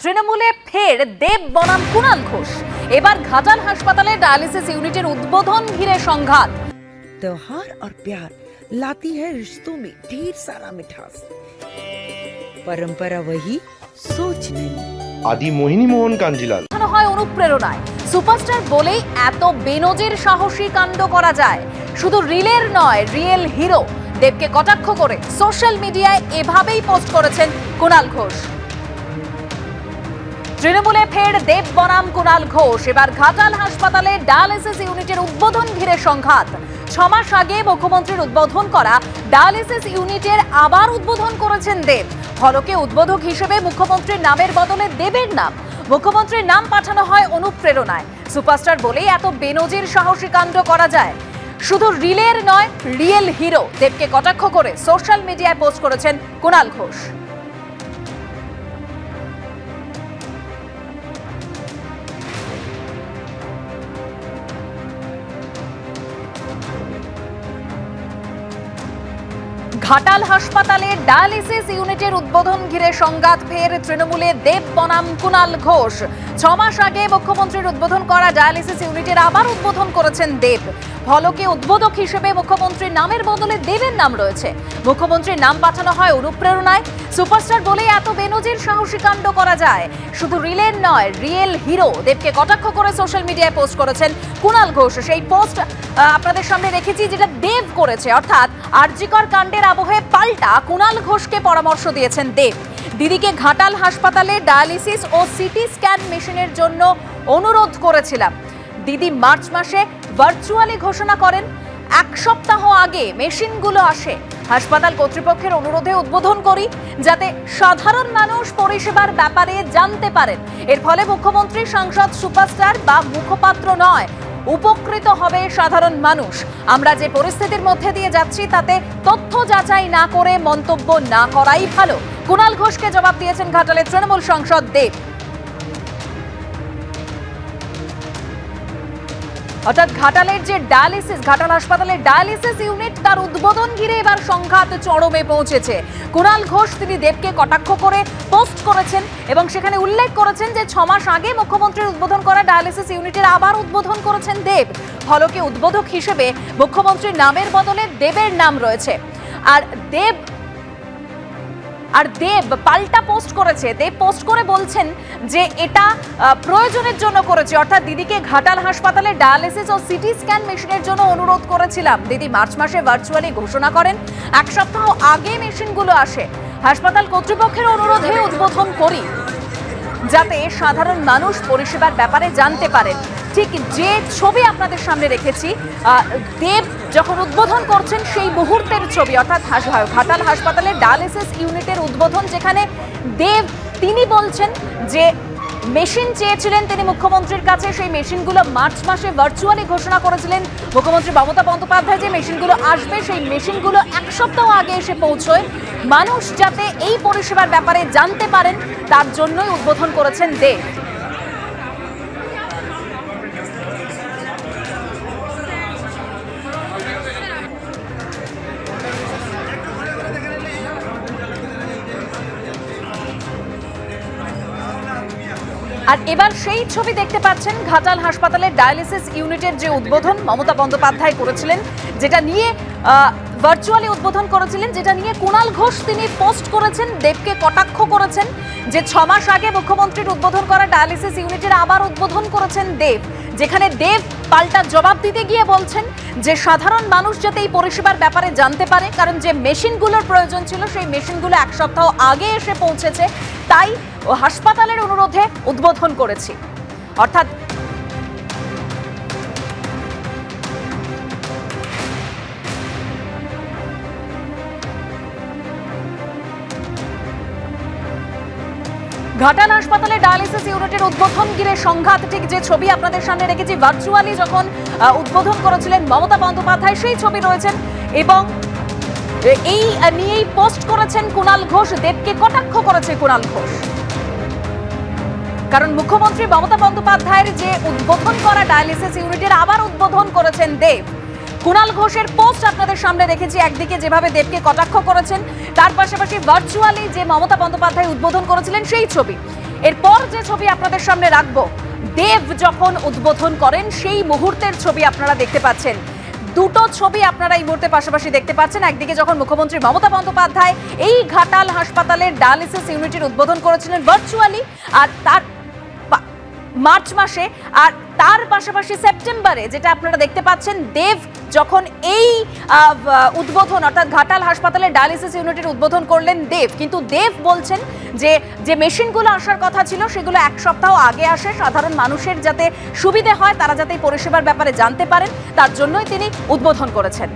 তৃণমূলে ফের দেব বনাম কুণাল ঘোষ এবার ঘাটাল হাসপাতালে ডায়ালিসিস ইউনিটের উদ্বোধন ঘিরে সংঘাত त्योहार और प्यार लाती है रिश्तों में ढेर सारा मिठास परंपरा वही सोच नहीं আদি মোহিনী মোহন কাঞ্জিলাল দেখানো হয় অনুপ্রেরণায় সুপারস্টার বলেই এত বেনজির সাহসী কাণ্ড করা যায় শুধু রিলের নয় রিয়েল হিরো দেবকে কটাক্ষ করে সোশ্যাল মিডিয়ায় এভাবেই পোস্ট করেছেন কুণাল ঘোষ তৃণমূলে ফের দেব বনাম কুণাল ঘোষ। এবার ঘাটাল হাসপাতালে ডায়ালিসিস ইউনিটের উদ্বোধন ঘিরে সংঘাত। ছমাস আগে মুখ্যমন্ত্রীর উদ্বোধন করা ডায়ালিসিস ইউনিটের আবার উদ্বোধন করেছেন দেব। ফলকে উদ্বোধক হিসেবে মুখ্যমন্ত্রীর নামের বদলে দেবের নাম। মুখ্যমন্ত্রীর নাম পাঠানো হয় অনুপ্রেরণায়। সুপারস্টার বলেই এত বেনজির সাহসী কাণ্ড করা যায়। শুধু রিলের নয়, রিয়েল হিরো দেবকে কটাক্ষ করে সোশ্যাল মিডিয়ায় পোস্ট করেছেন কুণাল ঘোষ। ঘাটাল হাসপাতালে ডায়ালিসিস ইউনিটের উদ্বোধন ঘিরে সংঘাত, ফের তৃণমূলে দেব বনাম কুণাল ঘোষ। ছমাস আগে মুখ্যমন্ত্রীর উদ্বোধন করা ডায়ালিসিস ইউনিটের আবার উদ্বোধন করেছেন দেব। ফলকে উদ্বোধক হিসেবে মুখ্যমন্ত্রীর নামের বদলে দেবের নাম রয়েছে। মুখ্যমন্ত্রীর নাম পাঠানো হয় অনুপ্রেরণায়। সুপারস্টার বলেই এত বেনজির সাহসী কাণ্ড করা যায়। শুধু রিলের নয়, রিয়েল হিরো দেবকে কটাক্ষ করে সোশ্যাল মিডিয়ায় পোস্ট করেছেন কুণাল ঘোষ। সেই পোস্ট আপনাদের সামনে রেখেছি যেটা দেব করেছে। অর্থাৎ আরজিকর কাণ্ডের আবহে পাল্টা কুণাল ঘোষকে পরামর্শ দিয়েছেন দেব। দিদিকে ঘাটাল হাসপাতালে ডায়ালিসিস ও সিটি স্ক্যান মেশিনের জন্য অনুরোধ করেছিলাম। দিদি মার্চ মাসে ভার্চুয়ালি ঘোষণা করেন, এক সপ্তাহ আগে মেশিনগুলো আসে। হাসপাতাল কর্তৃপক্ষের অনুরোধে উদ্বোধন করি, যাতে সাধারণ মানুষ পরিষেবার ব্যাপারে জানতে পারেন। এর ফলে মুখ্যমন্ত্রী, সাংসদ, সুপারস্টার বা মুখপাত্র নয়, উপকৃত হবে সাধারণ মানুষ। আমরা যে পরিস্থিতির মধ্যে দিয়ে যাচ্ছি, তাতে তথ্য যাচাই না করে মন্তব্য না করাই ভালো। কুণাল ঘোষকে জবাব দিয়েছেন ঘাটালের তৃণমূল সাংসদ দেব। অর্থাৎ ঘাটালের যে ডায়ালিসিস, ঘাটাল হাসপাতালের ডায়ালিসিস ইউনিট, তার উদ্বোধন ঘিরে এবার সংঘাত চরমে পৌঁছেছে। কুণাল ঘোষ, তিনি দেবকে কটাক্ষ করে পোস্ট করেছেন এবং সেখানে উল্লেখ করেছেন যে ছমাস আগে মুখ্যমন্ত্রীর উদ্বোধন করা ডায়ালিসিস ইউনিটের আবার উদ্বোধন করেছেন দেব। ফলকে উদ্বোধক হিসেবে মুখ্যমন্ত্রীর নামের বদলে দেবের নাম রয়েছে। আর দেব আর দেব পাল্টা পোস্ট করেছে। দেব পোস্ট করে বলছেন যে এটা প্রয়োজনের জন্য করেছে। অর্থাৎ দিদিকে ঘাটাল হাসপাতালে ডায়ালিসিস ও সিটি স্ক্যান মেশিনের জন্য অনুরোধ করেছিলাম। দিদি মার্চ মাসে ভার্চুয়ালি ঘোষণা করেন, এক সপ্তাহ আগে মেশিনগুলো আসে। হাসপাতাল কর্তৃপক্ষের অনুরোধে উদ্বোধন করি, যাতে সাধারণ মানুষ পরিষেবার ব্যাপারে জানতে পারেন। ঠিক যে ছবি আপনাদের সামনে রেখেছি দেব যখন উদ্বোধন করছেন সেই মুহূর্তের ছবি, অর্থাৎ হাস- ঘাটাল হাসপাতালে ডায়ালিসিস ইউনিটের উদ্বোধন, যেখানে দেব, তিনি বলছেন যে মেশিন চেয়েছিলেন তিনি মুখ্যমন্ত্রীর কাছে, সেই মেশিনগুলো মার্চ মাসে ভার্চুয়ালি ঘোষণা করেছিলেন। মুখ্যমন্ত্রী মমতা বন্দ্যোপাধ্যায় যে মেশিনগুলো আসবে, সেই মেশিনগুলো এক সপ্তাহ আগে এসে পৌঁছয়। মানুষ যাতে এই পরিষেবার ব্যাপারে জানতে পারেন, তার জন্যই উদ্বোধন করেছেন দেব। আর এবার সেই ছবি দেখতে পাচ্ছেন ঘাটাল হাসপাতালের ডায়ালিসিস ইউনিটের যে উদ্বোধন মমতা বন্দ্যোপাধ্যায় করেছিলেন, যেটা নিয়ে ভার্চুয়ালি উদ্বোধন করেছিলেন, যেটা নিয়ে কুণাল ঘোষ তিনি পোস্ট করেছেন, দেবকে কটাক্ষ করেছেন, যে ছ মাস আগে মুখ্যমন্ত্রীর উদ্বোধন করা ডায়ালিসিস ইউনিটের আবার উদ্বোধন করেছেন দেব, যেখানে দেব পাল্টা জবাব দিতে গিয়ে বলছেন যে সাধারণ মানুষ যাতে এই পরিষেবার ব্যাপারে জানতে পারে, কারণ যে মেশিনগুলোর প্রয়োজন ছিল, সেই মেশিনগুলো এক সপ্তাহ আগে এসে পৌঁছেছে তাই হাসপাতালের অনুরোধে উদ্বোধন করেছি। অর্থাৎ ঘাটাল হাসপাতালে ডায়ালিসিস ইউনিটের উদ্বোধন ঘিরে সংঘাত। ঠিক যে ছবি আপনাদের সামনে রেখেছি ভার্চুয়ালি যখন উদ্বোধন করেছিলেন মমতা বন্দ্যোপাধ্যায়, সেই ছবি রয়েছেন এবং এই নিয়েই পোস্ট করেছেন কুণাল ঘোষ, দেবকে কটাক্ষ করেছে কুণাল ঘোষ। কারণ মুখ্যমন্ত্রী মমতা বন্দ্যোপাধ্যায়ের যে উদ্বোধন করা ডায়ালিসিস ইউনিটের আবার উদ্বোধন করেছেন দেব। কুণাল ঘোষের পোস্ট আপনাদের সামনে রেখেছি একদিকে যেভাবে দেবকে কটাক্ষ করেছেন, তার পাশাপাশি ভার্চুয়ালি যে মমতা বন্দ্যোপাধ্যায় উদ্বোধন করেছিলেন সেই ছবি। এরপর যে ছবি আপনাদের সামনে রাখব, দেব যখন উদ্বোধন করেন, সেই মুহূর্তের ছবি আপনারা দেখতে পাচ্ছেন। দুটো ছবি আপনারা এই মুহূর্তে পাশাপাশি দেখতে পাচ্ছেন। একদিকে যখন মুখ্যমন্ত্রী মমতা বন্দ্যোপাধ্যায় এই ঘাটাল হাসপাতালের ডায়ালিসিস ইউনিটের উদ্বোধন করেছিলেন ভার্চুয়ালি আর তার মার্চ মাসে আর তার পাশাপাশি সেপ্টেম্বরে, যেটা আপনারা দেখতে পাচ্ছেন, দেব যখন এই উদ্বোধন, অর্থাৎ ঘাটাল হাসপাতালের ডায়ালিসিস ইউনিটের উদ্বোধন করলেন দেব। কিন্তু দেব বলছেন যে যে মেশিনগুলো আসার কথা ছিল, সেগুলো এক সপ্তাহ আগে আসে। সাধারণ মানুষের যাতে সুবিধে হয়, তারা যাতে পরিষেবার ব্যাপারে জানতে পারেন, তার জন্যই তিনি উদ্বোধন করেছেন।